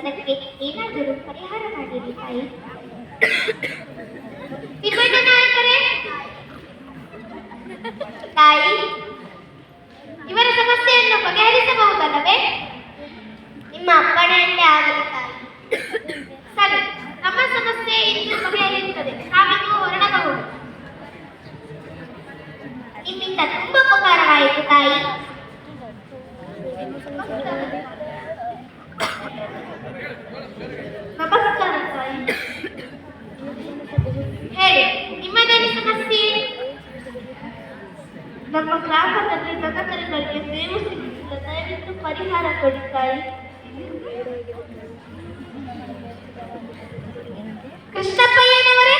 ಅದಕ್ಕೆ ಏನಾದರೂ ಪರಿಹಾರ ಮಾಡಿರಿ ತಾಯಿ. ನಮ್ಮ ಗ್ರಾಮದಲ್ಲಿ ಬಡವರಿಗೆ ಸೇವೆ ಸಿಗುತ್ತಿಲ್ಲ ದಯವಿಟ್ಟು ಪರಿಹಾರ ಕೊಡಿ ತಾಯಿ. ಕೃಷ್ಣಪ್ಪಯ್ಯನವರೇ.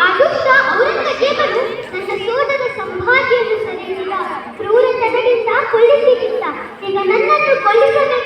ಆ ದುಷ್ಟ ಔರಂಗಜೇಬನು ತನ್ನ ಸೋದರ ಸಂಭಾಜಿಯನ್ನು ಸರಿಯಿಲ್ಲ ಕ್ರೂರ ನಗರಿಂದ ಕೊಲ್ಲಿಸಲಿಲ್ಲ ಈಗ ನನ್ನನ್ನು ಕೊಲ್ಲಿಸಬೇಕು.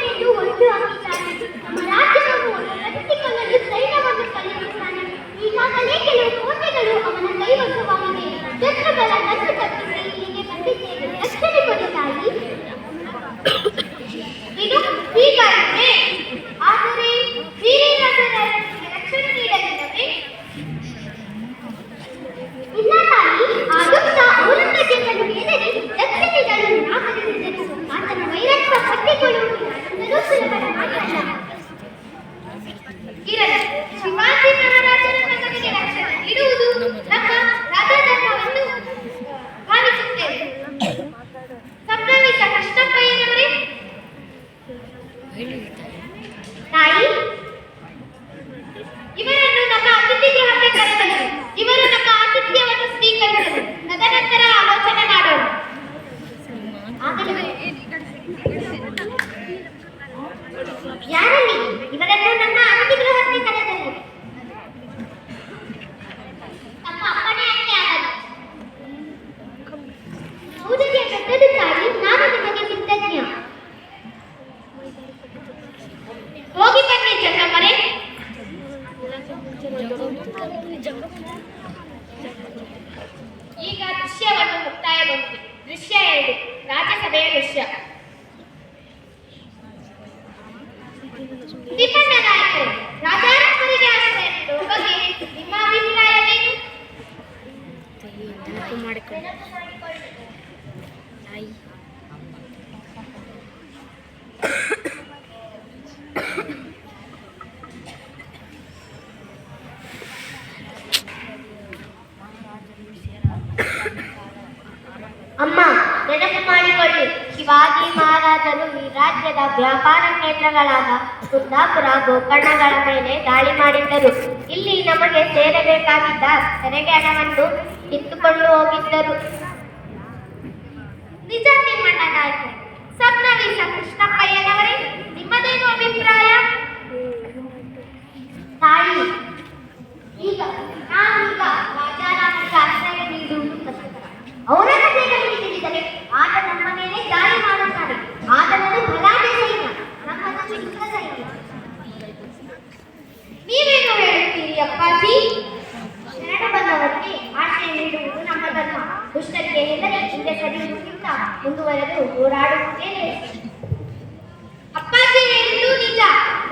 打一 ವೆಚ್ಚ ತಿಮ್ಮಣ್ಣನಾಯಕರು ರಾಜಾರಾಮರಿಗೆ ಆಶ್ರಯ ನೀಡುವ ಬಗ್ಗೆ ನಿಮ್ಮ ಅಭಿಪ್ರಾಯವೇನು ನೆನಪು ಮಾಡಿಕೊಂಡು ತಾಯಿ ಅಮ್ಮ ನೆನಪು ಮಾಡಿಕೊಳ್ಳಿ ಶಿವಾಜಿ ಮಹಾರಾಜರು ಈ ರಾಜ್ಯದ ವ್ಯಾಪಾರ ಕೇಂದ್ರಗಳಾದ ಕುಂದಾಪುರ, ಗೋಕರ್ಣಗಳ ಮೇಲೆ ದಾಳಿ ಮಾಡಿದ್ದರು. ಇಲ್ಲಿ ನಮಗೆ ಸೇರಬೇಕಾಗಿದ್ದ ತೆರಿಗೆ ಹಣವನ್ನು ಕಿತ್ತುಕೊಂಡು ಹೋಗಿದ್ದರು. ನಿಜ ನಿಮ್ಮಣ್ಣ ನಾಯಕರು ಸಪ್ನವೀಸ ಕೃಷ್ಣಪ್ಪಯ್ಯನವರೇ ನಿಮ್ಮದೇನು ಅಭಿಪ್ರಾಯ? ತಾಯಿ, ಈಗ ನಾನೀಗ ರಾಜಾರಾಮನಿಗೆ ಆಶ್ರಯ ನೀಡುವುದು ಕಷ್ಟಕರ ಔರಂಗಜೇಬನಿಗೆ ತಿಳಿದರೆ ಆತ ನಮ್ಮ ಮೇಲೆ ದಾಳಿ ಮಾಡುತ್ತಾನೆ ಆತನದು ಬಲಾಢ್ಯ ಸೈನ್ಯ ನಮ್ಮದು ಚಿಕ್ಕ ಸೈನ್ಯ ನೀವೇನು ಹೇಳುತ್ತೀರಿ ಅಪ್ಪಾಜಿ ಶರಣ ಬಂದವರಿಗೆ ಆಶ್ರಯ ನೀಡುವುದು ನಮ್ಮ ಧರ್ಮ ದುಷ್ಟಕ್ಕೆ ಹೆದರಿ ಹಿಂದೆ ಸರಿಯುವುದಕ್ಕಿಂತ ಲೇಸು. ಅಪ್ಪಾಜಿ ಹೇಳಿದ್ದು ನಿಜ.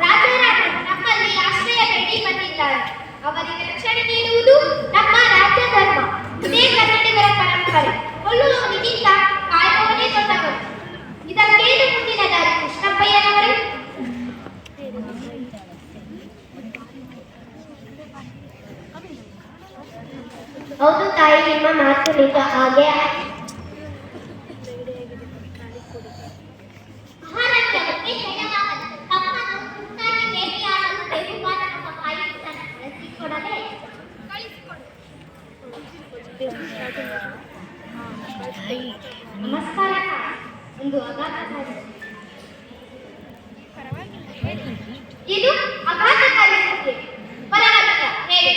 ರಾಜರಾಜ ನಮ್ಮಲ್ಲಿ ಆಶ್ರಯ ಬೇಡಿ ಬಂದಿದ್ದಾರೆ. ಅವರಿಗೆ ರಕ್ಷಣೆ ನೀಡುವುದು ನಮ್ಮ ರಾಜ್ಯ ಧರ್ಮ ಇದೇ ಕನ್ನಡಿಗರ ಪರಂಪರೆ. ಕೊಲ್ಲುವವನಿಗಿಂತ ಕಾಯುವವನೇ ದೊಡ್ಡವರು. ಇದಕ್ಕೇನು ಮುಂದಿನ ದಾರಿ? ಕೃಷ್ಣಪ್ಪಯ್ಯನವರೇ? ಹೌದು ತಾಯಿ, ನಿಮ್ಮ ಮಾತು ನಿಜ. ಹಾಗೆ ಇದು ಅಘಾತಕಾರಿ ಕೃತ್ಯ. ಪರವಾಗಿಲ್ಲ ಹೇಳಿ.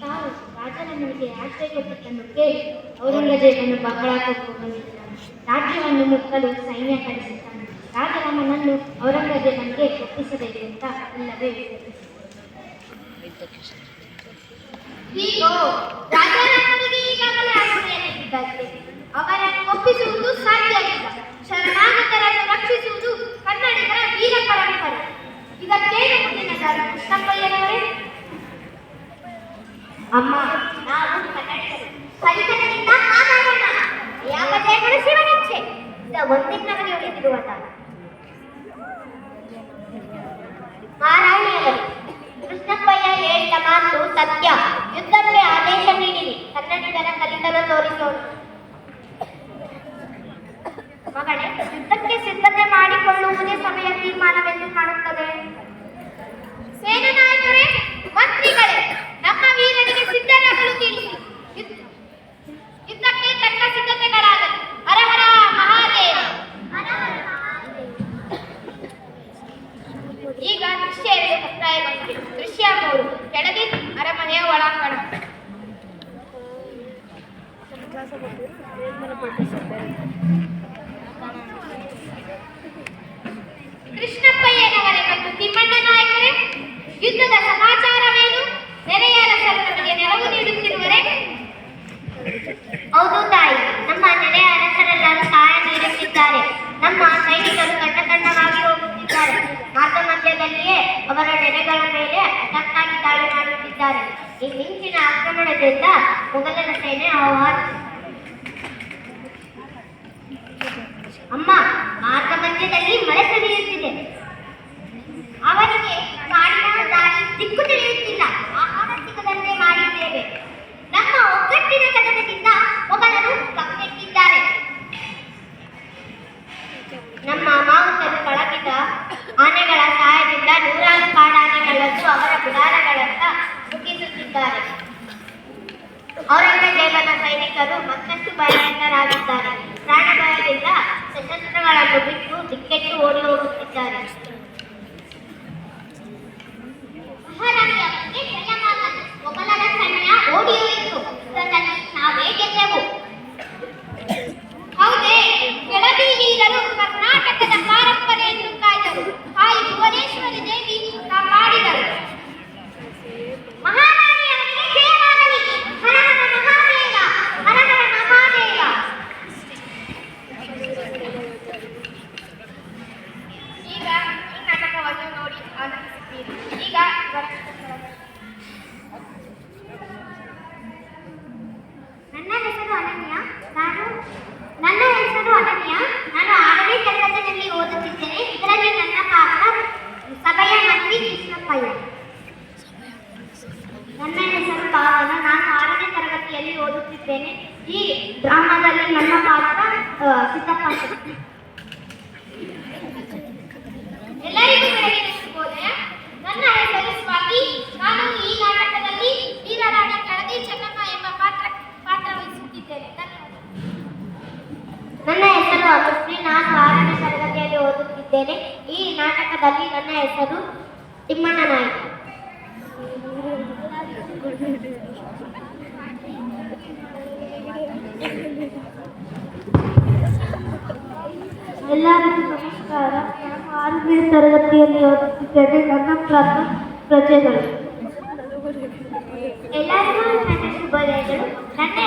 ತಾವು ರಾಜನವನಿಗೆ ಆಶ್ರಯ ಕೊಟ್ಟದ್ದನ್ನು ಕೇಳಿ ಔರಂಗಜೇಬನು ಬಹಳ ಕೋಪಗೊಂಡಿದ್ದಾನೆ. ರಾಜ್ಯವನ್ನು ಮುಟ್ಟಲು ಸೈನ್ಯ ಕಳಿಸುತ್ತಾನೆ ರಾಜರಾಮನನ್ನು ಔರಂಗಜೇಬನಿಗೆ ಒಪ್ಪಿಸಬೇಕು ಅಂತ ಇಲ್ಲವೇ? ಈಗ ಮುಂದಿನ ದಾರಿ ಕೃಷ್ಣಪ್ಪಯ್ಯನವರೇ ಅಮ್ಮ ನಾವು ಕನ್ನಡಿಗರು ಕಲಿತನದಿಂದ ಮಾತಾಡೋಣ ಯಾವ ಜಯಗಳು ಶಿವನಿಚ್ಛೆ ಇದ ಒಂದಿನ ನಮಗೆ ಉಳಿದಿರುವ ಕಾಲ ಮಾರಾಣಿಯವರು ಕೃಷ್ಣಪ್ಪಯ್ಯ ಹೇಳಿದ ಮಾತು ಸತ್ಯ ಯುದ್ಧಕ್ಕೆ ಆದೇಶ ನೀಡಿರಿ ಕನ್ನಡಿಗರ ಕಲಿತನ ತೋರಿಸೋಣ ಮಗಳೇ ಯುದ್ಧಕ್ಕೆ ಸಿದ್ಧತೆ ಮಾಡಿಕೊಳ್ಳುವುದೇ ಸಮಯ ತೀರ್ಮಾನವೆಂದು ಕಾಣುತ್ತದೆ ಕೃಷ್ಣಪ್ಪಯ್ಯನವರೇ ಮತ್ತು ತಿಮ್ಮಣ್ಣ ನಾಯಕರೇ, ಯುದ್ಧದ ಸಮಾಚಾರವೇನು? ನೆರೆಯ ಅರಸರು ನೆರವು ನೀಡುತ್ತಿರುವರೆ ಹೌದು ತಾಯಿ, ನಮ್ಮ ನೆರೆಯ ಅರಸರೆಲ್ಲರೂ ಸಹಾಯ ನೀಡುತ್ತಿದ್ದಾರೆ. ನಮ್ಮ ಸೈನಿಕರು ಕಣ್ಣ ಕಣ್ಣವಾಗಿ ಹೋಗುತ್ತಿದ್ದಾರೆ. ಮಾರ್ಗ ಮಧ್ಯದಲ್ಲಿಯೇ ಅವರ ನೆರೆಗಳ ಮೇಲೆ ತಟ್ಟಾಗಿ ದಾಳಿ ಮಾಡುತ್ತಿದ್ದಾರೆ. ಈ ಮಿಂಚಿನ ಆಕ್ರಮಣದಿಂದ ಮೊಘಲರ ಸೇನೆ ಆಹ್ವಾನಿಸಿದೆ ಅಮ್ಮ, ಮಾರ್ಗ ಮಳೆ ಸವಿಯುತ್ತಿದೆ. ಅವರಿಗೆ ಕಾಡಿನ ದಾರಿ ದಿಕ್ಕು ತಿಳಿಯುತ್ತಿಲ್ಲ. ಆಹಾರ ಸಿಗದಂತೆ ಮಾಡಿದ್ದೇವೆ. ನಮ್ಮ ಒಗ್ಗಟ್ಟಿನ ಕದನದಿಂದ ಒಬ್ಬರನ್ನು ಕಪ್ಪೆಟ್ಟಿದ್ದಾರೆ ನಮ್ಮ ಮಾವುತರು ಪಳಗಿದ ಆನೆಗಳ ಸಹಾಯದಿಂದ ನೂರಾರು ಕಾಡಾನೆಗಳನ್ನು ಅವರ ಗುಡಾರಗಳತ್ತ ಮುಗಿಸುತ್ತಿದ್ದಾರೆ ಔರಂಗಜೇಬನ ಸೈನಿಕರು ಮತ್ತಷ್ಟು ಭಯಂಕರಾಗಿದ್ದಾರೆ குதிக்கும் திக்கெட்டு ஓடி ஓடும் ನನ್ನ ಹೆಸರು ನಾನು ಆರನೇ ತರಗತಿಯಲ್ಲಿ ಓದುತ್ತಿದ್ದೇನೆ. ಈ ನಾಟಕದಲ್ಲಿ ನನ್ನ ಹೆಸರು ತಿಮ್ಮಣ್ಣ ಎಲ್ಲರಿಗೂ ನಮಸ್ಕಾರ. ನಾನು ಆರನೇ ತರಗತಿಯಲ್ಲಿ ಓದುತ್ತಿದ್ದೇನೆ. ನನ್ನ ಪ್ರಾಂತ ಪ್ರಜೆಗಳು. ಎಲ್ಲರಿಗೂ ನನ್ನ ಶುಭೋದಯಗಳು ನನ್ನ